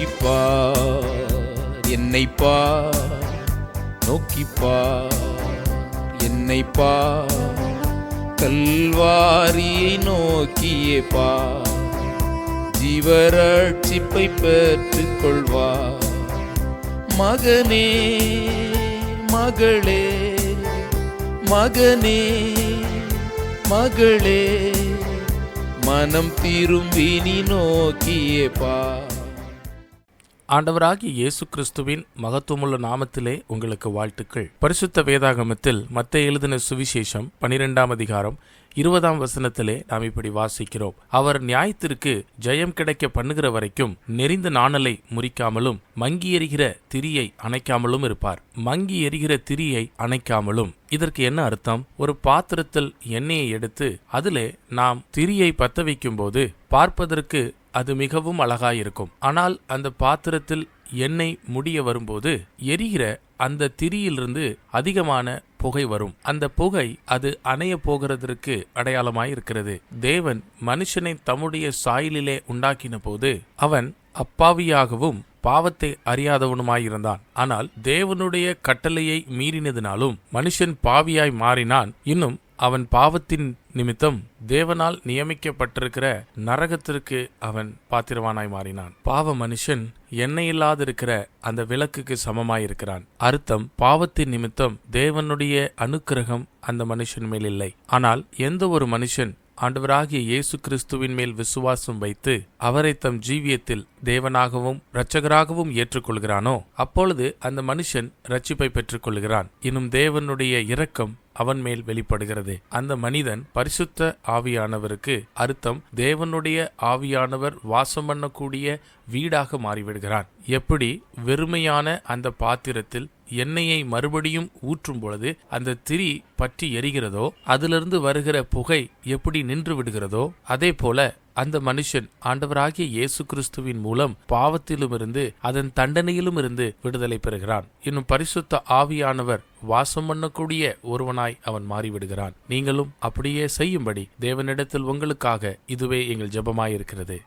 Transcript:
நோக்கிப்பார் என்னை பார் நோக்கிப்பார் என்னை பார் கல்வாரியை நோக்கியே பார் ஜீவராட்சிப்பை பெற்றுக் கொள்வார். மகனே மகளே மகனே மகளே மனம் திரும்பி நீ நோக்கியே பா ஆண்டவராகிய இயேசு கிறிஸ்துவின் மகத்துவமுள்ள நாமத்திலே உங்களுக்கு வாழ்த்துக்கள். பரிசுத்த வேதாகமத்தில் மத்த எழுதின சுவிசேஷம் பனிரெண்டாம் அதிகாரம் இருபதாம் வசனத்திலே நாம் இப்படி வாசிக்கிறோம். அவர் நியாயத்திற்கு ஜெயம் கிடைக்க பண்ணுகிற வரைக்கும் நெறிந்த நாணலை முறிக்காமலும் மங்கி எறிகிற திரியை அணைக்காமலும் இருப்பார். மங்கி எறிகிற திரியை அணைக்காமலும். இதற்கு என்ன அர்த்தம்? ஒரு பாத்திரத்தில் எண்ணெயை எடுத்து அதிலே நாம் திரியை பத்த வைக்கும்போது பார்ப்பதற்கு அது மிகவும் அழகாயிருக்கும். ஆனால் அந்த பாத்திரத்தில் எண்ணெய் முடிய வரும்போது எரிகிற அந்த திரியிலிருந்து அதிகமான புகை வரும். அந்த புகை அது அணைய போகிறதற்கு அடையாளமாயிருக்கிறது. தேவன் மனுஷனை தம்முடைய சாயலிலே உண்டாக்கின போது அவன் அப்பாவியாகவும் பாவத்தை அறியாதவனுமாயிருந்தான். ஆனால் தேவனுடைய கட்டளையை மீறினதினாலும் மனுஷன் பாவியாய் மாறினான். இன்னும் அவன் பாவத்தின் நிமித்தம் தேவனால் நியமிக்கப்பட்டிருக்கிற நரகத்திற்கு அவன் பாத்திரவானாய் மாறினான். பாவ மனுஷன் எண்ணெயில்லாதிருக்கிற அந்த விளக்குக்கு சமமாயிருக்கிறான். அர்த்தம் பாவத்தின் நிமித்தம் தேவனுடைய அனுக்கிரகம் அந்த மனுஷன் மேல் இல்லை. ஆனால் எந்த ஒரு மனுஷன் ஆண்டவராகிய இயேசு கிறிஸ்துவின் மேல் விசுவாசம் வைத்து அவரை தம் ஜீவியத்தில் தேவனாகவும் இரட்சகராகவும் ஏற்றுக்கொள்கிறானோ அப்பொழுது அந்த மனுஷன் ரட்சிப்பை பெற்றுக்கொள்கிறான். இன்னும் தேவனுடைய இரக்கம் அவன் மேல் வெளிப்படுகிறது. அந்த மனிதன் பரிசுத்த ஆவியானவருக்கு அர்த்தம் தேவனுடைய ஆவியானவர் வாசம் பண்ணக்கூடிய வீடாக மாறிவிடுகிறான். எப்படி? வெறுமையான அந்த பாத்திரத்தில் எண்ணெயை மறுபடியும் ஊற்றும் பொழுது அந்த திரி பற்றி எரிகிறதோ அதிலிருந்து வருகிற புகை எப்படி நின்று விடுகிறதோ அதே போல அந்த மனுஷன் ஆண்டவராகிய இயேசு கிறிஸ்துவின் மூலம் பாவத்திலுமிருந்து அதன் தண்டனையிலும் இருந்து விடுதலை பெறுகிறான். இன்னும் பரிசுத்த ஆவியானவர் வாசம் பண்ணக்கூடிய ஒருவனாய் அவன் மாறிவிடுகிறான். நீங்களும் அப்படியே செய்யும்படி தேவனிடத்தில் உங்களுக்காக இதுவே எங்கள் ஜெபமாயிருக்கிறது.